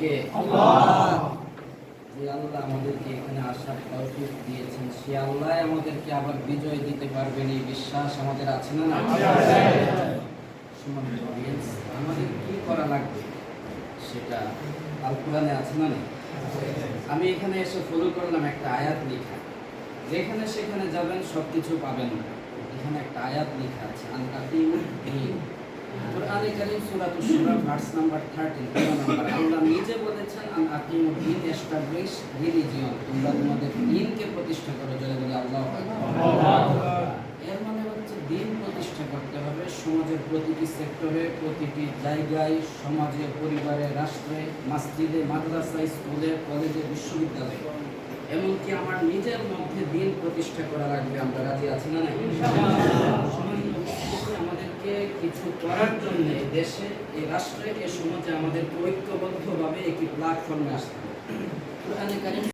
কে যে আল্লাহ আমাদেরকে এখানে আসার তৌফিক দিয়েছেন, সে আল্লাহ আমাদেরকে আবার বিজয় দিতে পারবেন, এই বিশ্বাস আমাদের আছে না আমাদের কি করা লাগবে সেটা আল কোরআনে আছে না আমি এখানে এসে ফলো করলাম একটা আয়াত লেখা। যেখানে সেখানে যাবেন সব কিছু পাবেন এখানে একটা আয়াত লেখা আছে আন আকিমুদ দ্বীন কোরআনে কারীম সূরাতুশ শূরা ভার্স নাম্বার 13 কোন নাম্বার। আল্লাহ নিজে বলেছেন আন আকিমুদ দ্বীন এস্টাবলিশ রিলিজিয়ন। তোমরা তোমাদের দ্বীনকে প্রতিষ্ঠা করো জয় বলে আল্লাহু এর মানে হচ্ছে দিন প্রতিষ্ঠা করতে হবে সমাজের প্রতিটি সেক্টরে প্রতিটি জায়গায় সমাজে পরিবারে রাষ্ট্রে মসজিদে মাদ্রাসায় স্কুলে কলেজে বিশ্ববিদ্যালয়ে। এমনকি আমার নিজের মধ্যে দিন প্রতিষ্ঠা করা লাগবে আমরা রাজি আছি না আমাদেরকে কিছু করার জন্য দেশে এই রাষ্ট্রে এ সমাজে আমাদের ঐক্যবদ্ধভাবে একটি প্ল্যাটফর্মে আসতে হবে।